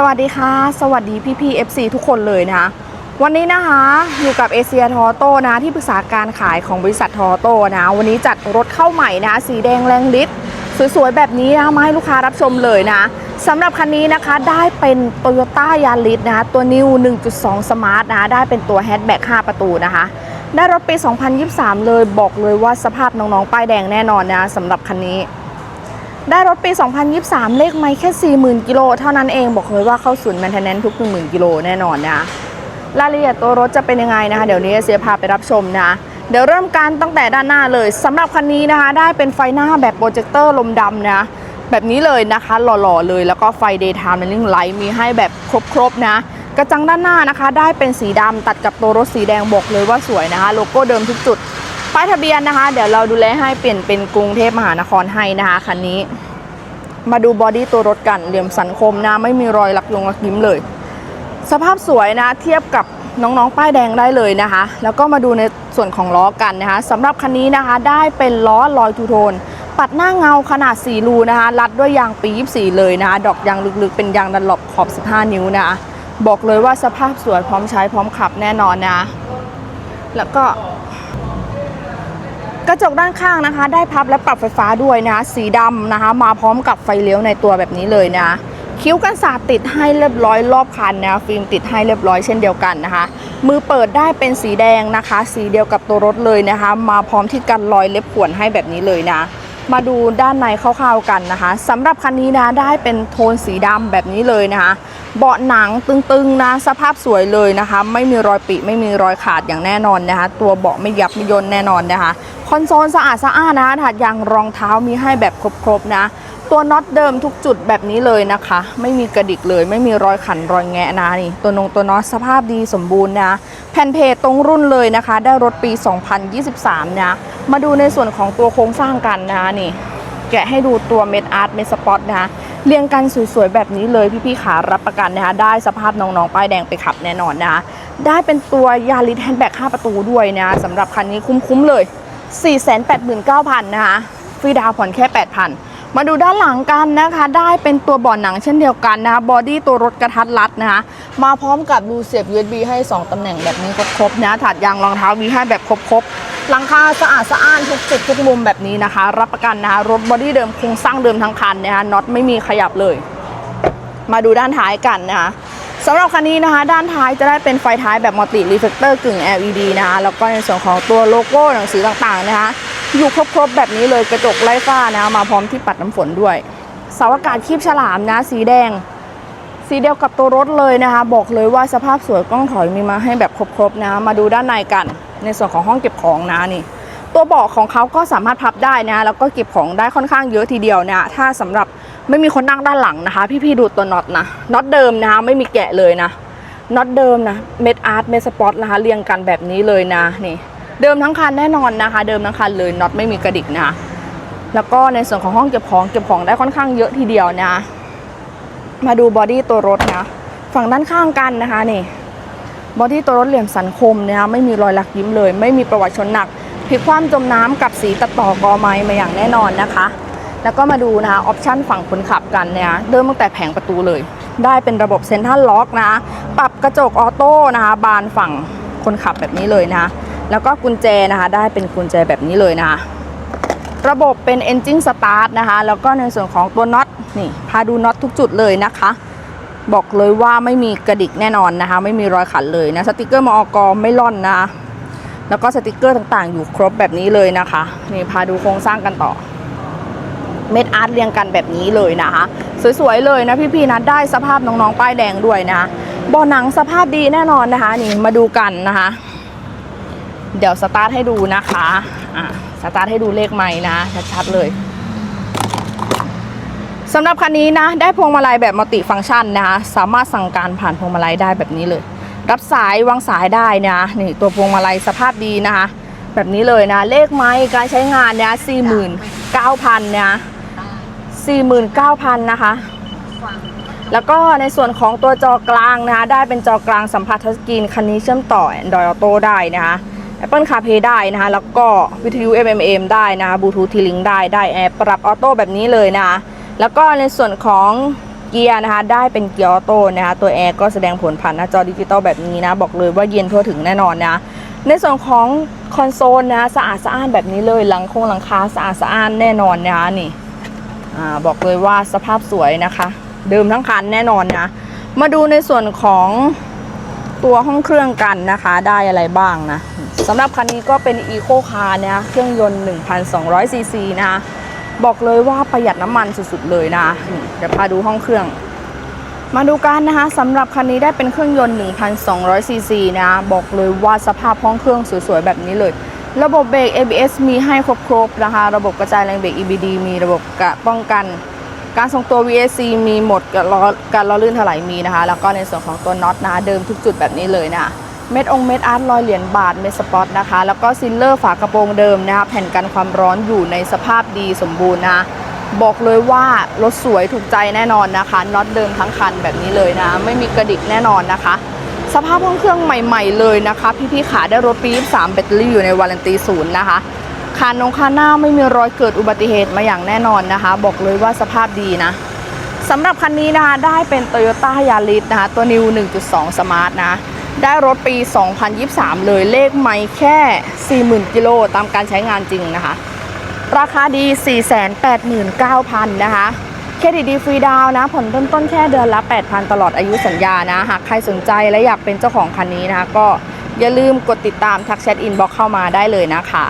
สวัสดีค่ะ สวัสดีพี่พี่ FC ทุกคนเลยนะคะวันนี้นะคะอยู่กับเอเชียทอโต้นะที่ปรึกษาการขายของบริษัททอโต้นะวันนี้จัดรถเข้าใหม่นะสีแดงแรงฤทธิ์สวยๆ แบบนี้นะมาให้ลูกค้ารับชมเลยนะสำหรับคันนี้นะคะได้เป็น t o y ยต้ายาริสนะคะตัว New 1.2 Smart นะได้เป็นตัวแฮชแบ็ก5ประตูนะคะ ได้รถปี 2023 เลยบอกเลยว่าสภาพน้องๆ ป้ายแดงแน่นอนนะสำหรับคันนี้ ได้รถปี 2023 เลขไม่แค่ 40,000 กิโลเท่านั้นเอง บอกเลยว่าเข้าศูนย์แมนเทนแนนทุก 10,000 กิโลแน่นอนนะรายละเอียดตัวรถจะเป็นยังไงนะคะ เดี๋ยวนี้เสียพาไปรับชมนะเดี๋ยวเริ่มการตั้งแต่ด้านหน้าเลยสำหรับคันนี้นะคะ ได้เป็นไฟหน้าแบบโปรเจคเตอร์ลมดำนะแบบนี้เลยนะคะหล่อๆเลยแล้วก็ไฟ daytime running light มีให้แบบครบๆนะ กระจังด้านหน้านะคะ ได้เป็นสีดำตัดกับตัวรถสีแดงบอกเลยว่าสวยนะคะ โลโก้เดิมทุกจุด ป้ายทะเบียนนะคะ เดี๋ยวเราดูแลให้เปลี่ยนเป็นกรุงเทพมหานครให้นะคะคันนี้ มาดูบอดี้ตัวรถกันเหลี่ยมสันคมนะไม่มีรอยลักยงลักยิ้มเลย สภาพสวยนะเทียบกับน้องๆ ป้ายแดงได้เลยนะคะ แล้วก็มาดูในส่วนของล้อกันนะคะสำหรับคันนี้นะคะได้เป็นล้อลอยทูโทน ปัดหน้าเงาขนาด 4 รูนะคะ รัดด้วยยางปี 24 เลยนะคะ ดอกยางลึกๆ เป็นยางดันหลบขอบ 15 นิ้วนะคะ บอกเลยว่าสภาพสวยพร้อมใช้พร้อมขับแน่นอนนะ แล้วก็ กระจกด้านข้างนะคะ ได้พับและปรับไฟฟ้าด้วยนะสีดำนะคะ มาพร้อมกับไฟเลี้ยวในตัวแบบนี้เลยนะคิ้วกันสาดติดให้เรียบร้อยรอบคันนะฟิล์มติดให้เรียบร้อยเช่นเดียวกันนะคะ มือเปิดได้เป็นสีแดงนะคะ สีเดียวกับตัวรถเลยนะคะ มาพร้อมที่กันรอยเล็บข่วนให้แบบนี้เลยนะ มาดูด้านในคร่าวๆกันนะคะสำหรับคันนี้นะได้เป็นโทนสีดำแบบนี้เลยนะคะ เบาะหนังตึงๆนะสภาพสวยเลยนะคะ ไม่มีรอยปิไม่มีรอยขาดอย่างแน่นอนนะคะ ตัวเบาะไม่ยับไม่ย่นแน่นอนนะคะ คอนโซลสะอาดสะอาดนะคะถัดยางรองเท้ามีให้แบบครบๆนะตัวน็อตเดิมทุกจุดแบบนี้เลยนะคะ ไม่มีกระดิกเลยไม่มีรอยขันรอยแงะนะนี่ตัวนงตัวน็อตสภาพดีสมบูรณ์นะแผ่นเพจตรงรุ่นเลยนะคะ ได้รถปี 2023นะ มาดูในส่วนของตัวโครงสร้างกันนะคะนี่ แกะให้ดูตัวเม็ดอาร์ตเม็ดสปอตนะคะเรียงกันสวยๆแบบนี้เลยพี่ๆขารับประกันนะคะได้สภาพน้องๆป้ายแดงไปขับแน่นอนนะคะได้เป็นตัวยาริสแฮนด์แบ็ก5ประตูด้วยนะสำหรับคันนี้คุ้มๆเลย 489,000นะคะฟรีดาวผ่อนแค่ 8,000 มาดูด้านหลังกันนะคะ ได้เป็นตัวเบาะหนังเช่นเดียวกันนะคะบอดี้ตัวรถกระทัดรัดนะคะมาพร้อมกับรูเสียบ USB ให้ 2ตำแหน่งแบบนี้ครบๆนะถัดยางรองเท้ามีให้แบบครบๆ หลังคาสะอาดสะอ้านทุกจุดทุกมุมแบบนี้นะคะ รับประกันนะคะรถบอดี้เดิมโครงสร้างเดิมทั้งคันนะคะน็อตไม่มีขยับเลย มาดูด้านท้ายกันนะคะสำหรับคันนี้นะคะ ด้านท้ายจะได้เป็นไฟท้ายแบบมัลติรีเฟลเตอร์กึ่ง LED นะคะแล้วก็ในส่วนของตัวโลโก้หนังสือต่างๆนะคะ อยู่ครบๆแบบนี้เลยกระจกไร้ฝ้านะคะมาพร้อมที่ปัดน้ำฝนด้วยเสาอากาศคีบฉลามนะสีแดง สีเดียวกับตัวรถเลยนะคะ บอกเลยว่าสภาพสวยกล้องถอยมีมาให้แบบครบๆนะมาดูด้านในกัน ในส่วนของห้องเก็บของนะนี่ ตัวเบาะของเขาก็สามารถพับได้นะแล้วก็เก็บของได้ค่อนข้างเยอะทีเดียวนะถ้าสำหรับไม่มีคนนั่งด้านหลังนะคะ พี่ๆดูตัวน็อตนะน็อตเดิมนะคะไม่มีแกะเลยนะน็อตเดิมนะเม็ดอาร์ตเม็ดสปอตนะคะเรียงกันแบบนี้เลยนะนี่ เดิมทั้งคันแน่นอนนะคะ เดิมทั้งคันเลยน็อตไม่มีกระดิกนะคะแล้วก็ในส่วนของห้องเก็บของเก็บของได้ค่อนข้างเยอะทีเดียวนะ มาดูบอดี้ตัวรถนะฝั่งด้านข้างกันนะคะนี่บอดี้ตัวรถเหลี่ยมสันคมนะคะไม่มีรอยลักยิ้มเลย ไม่มีประวัติชนหนักพลิกคว่ำจมน้ำกับสีตัดต่อกอไม้มาอย่างแน่นอนนะคะ แล้วก็มาดูนะคะออปชั่นฝั่งคนขับกันเนี่ยเริ่มตั้งแต่แผงประตูเลย ได้เป็นระบบเซ็นทรัลล็อกนะปรับกระจกออโต้นะคะบานฝั่งคนขับแบบนี้เลยนะคะแล้วก็กุญแจนะคะได้เป็นกุญแจแบบนี้เลยนะคะ ระบบเป็น Engine Start นะคะ แล้วก็ในส่วนของตัวน็อตนี่พาดูน็อตทุกจุดเลยนะคะ บอกเลยว่าไม่มีกระดิกแน่นอนนะคะ ไม่มีรอยขันเลยนะสติกเกอร์มอกไม่ล่อนนะแล้วก็สติกเกอร์ต่างๆ อยู่ครบแบบนี้เลยนะคะนี่พาดูโครงสร้างกันต่อ เม็ดอาร์ตเรียงกันแบบนี้เลยนะคะ สวยๆเลยนะพี่ๆนะได้สภาพน้องๆป้ายแดงด้วยนะบาะหนังสภาพดีแน่นอนนะคะ นี่มาดูกันนะคะ เดี๋ยวสตาร์ทให้ดูนะคะอะสตาร์ทให้ดูเลขไม้นะชัดๆเลยสำหรับคันนี้นะ ได้พวงมาลัยแบบมัลติฟังก์ชันนะคะสามารถสั่งการผ่านพวงมาลัยได้แบบนี้เลย รับสายวางสายได้นะนี่ตัวพวงมาลัยสภาพดีนะคะ แบบนี้เลยนะ เลขไม้การใช้งานเนี่ยสี่หมื่นเก้าพันนะสี่หมื่นเก้าพันนะคะแล้วก็ในส่วนของตัวจอกลางนะคะ ได้เป็นจอกลางสัมผัสทัชสกรีนคันนี้เชื่อมต่อ Android Auto ได้นะคะ Apple CarPlay ได้นะคะ แล้วก็วิทยุ MMM ได้นะคะบลูทูธทีลิงได้ได้แอร์ปรับออโต้แบบนี้เลยนะคะแล้วก็ในส่วนของเกียร์นะคะได้เป็นเกียร์ออโต้นะคะตัวแอร์ก็แสดงผลผ่านหน้าจอดิจิตอลแบบนี้นะ บอกเลยว่าเย็นทั่วถึงแน่นอนนะในส่วนของคอนโซลนะสะอาดสะอ้านแบบนี้เลยหลังคงหลังคาสะอาดสะอ้านแน่นอนนะคะนี่อบอกเลยว่าสภาพสวยนะคะ เดิมทั้งคันแน่นอนนะมาดูในส่วนของ ตัวห้องเครื่องกันนะคะได้อะไรบ้างนะสำหรับคันนี้ก็เป็น Eco Car นะเครื่องยนต์ 1,200 ซีซีนะคะบอกเลยว่าประหยัดน้ำมันสุดๆเลยนะเดี๋ยวพาดูห้องเครื่อง มาดูกันนะคะสำหรับคันนี้ได้เป็นเครื่องยนต์ 1,200 ซีซีนะบอกเลยว่าสภาพห้องเครื่องสวยๆ แบบนี้เลย ระบบเบรก ABS มีให้ครบๆนะคะ ระบบกระจายแรงเบรก EBD มีระบบกะป้องกัน การทรงตัว VSC มีหมดกับล้อการล้อลื่นถลายมีนะคะ แล้วก็ในส่วนของตัวน็อตนะคะเดิมทุกจุดแบบนี้เลยนะเม็ดองเม็ดอาร์ตรอยเหรียญบาทเม็ดสปอตนะคะ แล้วก็ซิลเลอร์ฝากระโปรงเดิมนะคะแผ่นกันความร้อนอยู่ในสภาพดีสมบูรณ์นะบอกเลยว่ารถสวยถูกใจแน่นอนนะคะน็อตเดิมทั้งคันแบบนี้เลยนะ ไม่มีกระดิกแน่นอนนะคะ สภาพห้องเครื่องใหม่ ๆ เลยนะคะ พี่ๆขาได้รถปี 23 แบตเตอรี่อยู่ในวารันตีศูนย์นะคะ คานงคานหน้าไม่มีรอยเกิดอุบัติเหตุมาอย่างแน่นอนนะคะ บอกเลยว่าสภาพดีนะสำหรับคันนี้นะคะได้เป็น Toyota Yaris นะคะ ตัว New 1.2 Smart นะ ได้รถปี 2023 เลยเลขไม่แค่ 40,000 กิโลตามการใช้งานจริงนะคะ ราคาดี 489,000 นะคะเครดิตดีฟรีดาวนะ ผ่อนต้นต้นแค่เดือนละ 8,000 ตลอดอายุสัญญานะ หากใครสนใจและอยากเป็นเจ้าของคันนี้นะคะ ก็อย่าลืมกดติดตามทักแชทอินบ็อกเข้ามาได้เลยนะคะ